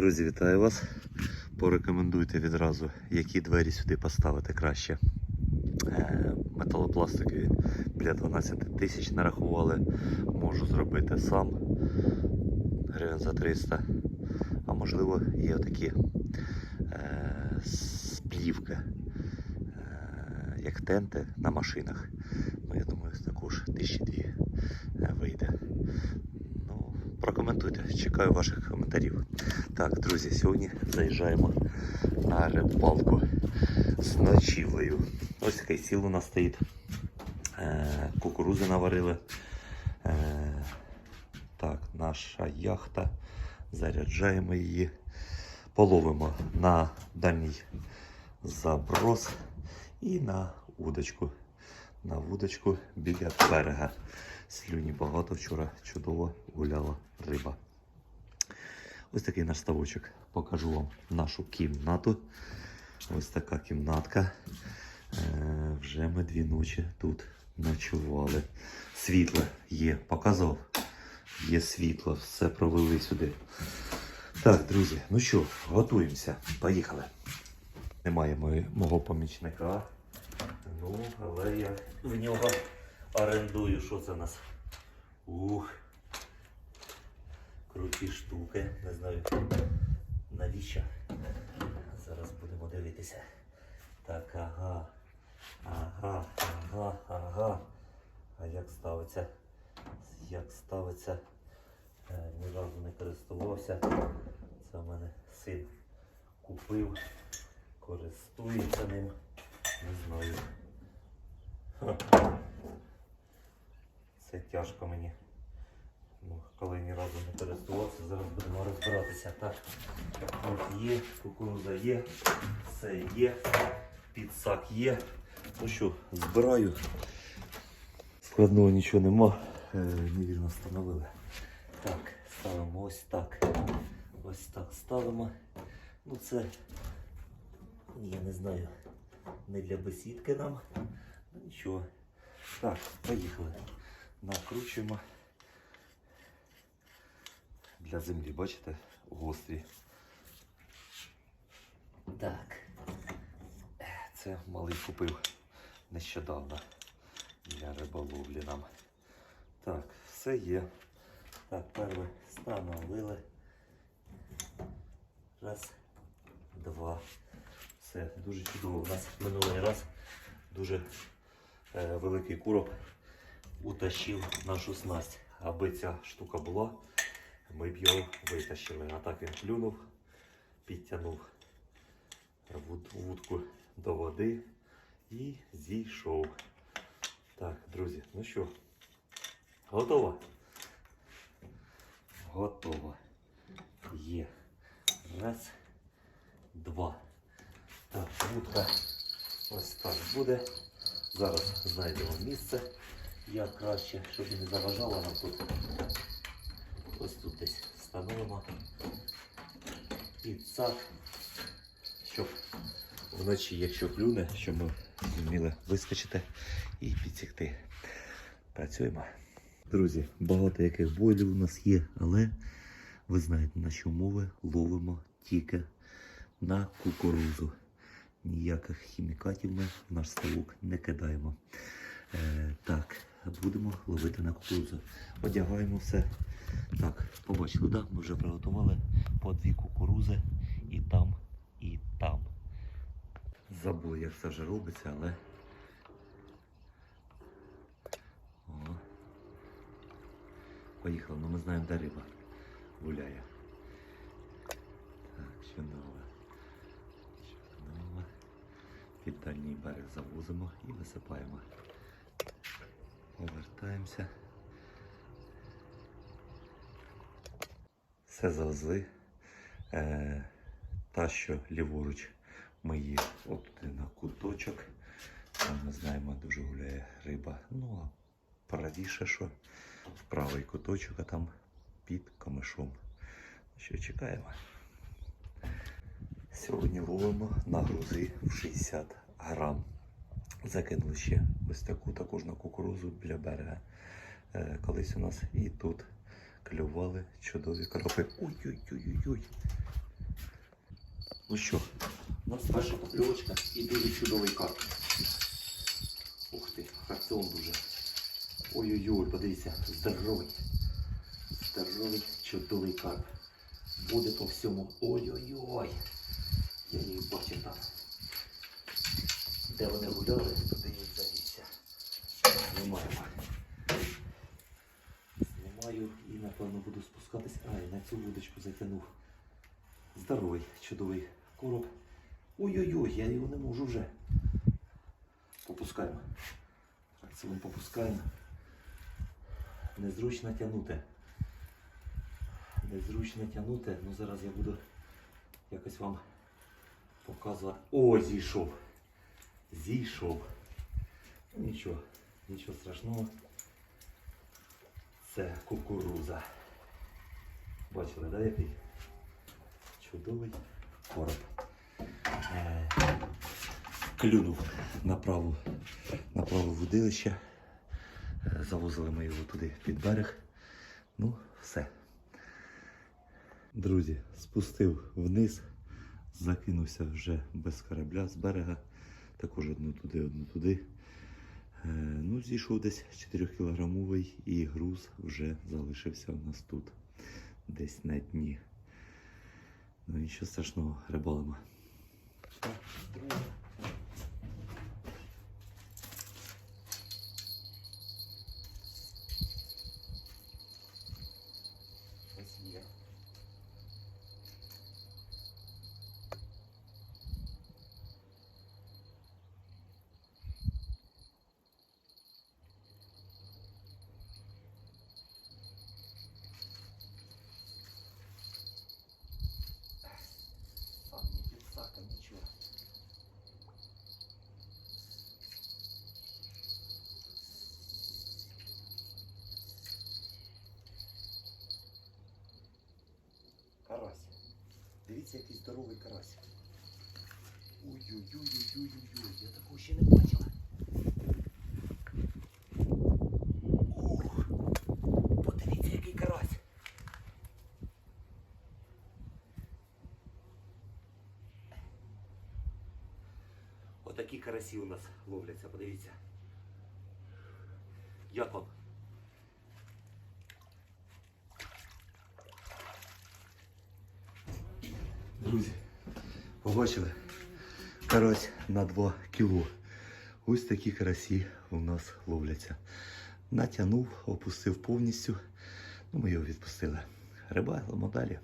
Друзі, вітаю вас. Порекомендуйте відразу, які двері сюди поставити краще. Е, Металопластикові біля 12 тисяч нарахували. Можу зробити сам гривень за 300. А можливо є такі е, з е, як тенти на машинах. Ну, я думаю, також тисячі дві е, вийде. Ну, прокоментуйте, чекаю ваших коментарів. Так, друзі, сьогодні заїжджаємо на рибалку з ночівлею. Ось такий стіл у нас стоїть. Е, кукурузи наварили. Е, так, наша яхта. Заряджаємо її. Половимо на дальній заброс і на удочку. На вудочку біля берега. Слюні багато вчора чудово гуляла риба. Ось такий наш ставочок. Покажу вам нашу кімнату. Ось така кімнатка. Е, вже ми дві ночі тут ночували. Світло є, показував. Є світло, все провели сюди. Так, друзі, ну що, готуємося. Поїхали. Немає мого помічника. Ну, але я в нього орендую. Що це у нас? Ух. Круті штуки. Не знаю навіщо. Зараз будемо дивитися. Так, ага. Ага, ага, ага. А як ставиться? Як ставиться? Е, Ні разу не користувався. Це в мене син купив. Користується ним. Не знаю. Це тяжко мені. Ну, коли ні разу не користувався, зараз будемо розбиратися. Так, от є, кукуруза є, все є, підсак є. Ну що, збираю. Складного нічого нема. Е, невірно встановили. Так, ставимо ось так. Ось так ставимо. Ну це, я не знаю, не для бесідки нам. Ну нічого. Так, поїхали. Накручуємо для землі, бачите, гострі. Так. Це малий купив нещодавно для риболовлі нам. Так, все є. Так, перше встановили. Раз, два. Все, дуже чудово. У нас минулий раз дуже е, великий курок утащив нашу снасть. Аби ця штука була, ми б його витащили. А так він плюнув, підтягнув вуд- вудку до води і зійшов. Так, друзі, ну що, готово? Готово. Є. Раз, два. Так, вудка ось так буде. Зараз знайдемо місце. Як краще, щоб не заважало нам тут. Ось тут десь встановимо підсак, щоб вночі, якщо клюне, щоб ми зуміли вискочити і підсікти. Працюємо. Друзі, багато яких бойлів у нас є, але ви знаєте, наші умови ловимо тільки на кукурузу. Ніяких хімікатів ми в наш ставок не кидаємо. Е, так, будемо ловити на кукурузу. Одягаємо все. Так, побачили, да? ми вже приготували по дві кукурузи і там, і там. Забув, як це вже робиться, але. О. Поїхали, ну ми знаємо, де риба гуляє. Так, чудово. Чудово. Під дальній берег завозимо і висипаємо. Повертаємося. Все завезли. Е, та, що ліворуч ми її туди на куточок. Там ми знаємо, дуже гуляє риба. Ну, а правіше, що в правий куточок, а там під камишом. Що чекаємо? Сьогодні ловимо на грузи в 60 грам. Закинули ще ось таку також на кукурузу біля берега. Е, колись у нас і тут клювали чудові коропи. Ой-ой-ой-ой. Ну що, у нас перша покльовочка і дуже чудовий карп. Ух ти, харцон дуже. Ой-ой-ой, подивіться, здоровий. Здоровий, чудовий карп. Буде по всьому. Ой-ой-ой. Я їх бачив там. Де вони гуляли, туди і завівся. Знімаємо. Знімаю і напевно буду спускатись. Ай, на цю вудочку затягнув. Здоровий, чудовий короб. Ой-ой-ой, я його не можу вже. Попускаємо. Це попускаємо. Незручно тягнути. Незручно тягнути. Ну зараз я буду якось вам показувати. О, зійшов. Зійшов. Ну, Нічого, нічого страшного. Це кукуруза. Бачили, да, який? Чудовий короб. Е, Клюнув на праву, на праве вудилище. Е, Завозили ми його туди під берег. Ну, все. Друзі, спустив вниз, закинувся вже без корабля з берега. Також одну туди, одну туди. Е, Ну, зійшов десь 4 кілограмовий і груз вже залишився у нас тут, десь на дні. Ну нічого страшного, рибалимо. Ось є. Сам не підсака, нічого. Карась. Дивіться, який здоровий карась. Ой-ой-ой-ой-ой-ой, я такого ще не бачила. Ух, подивіться, який карась. Отакі карасі у нас ловляться, подивіться. Як вам? Друзі, побачили? Карась на 2 кіло. Ось такі карасі у нас ловляться. Натягнув, опустив повністю. Ну, ми його відпустили. Рибалимо далі.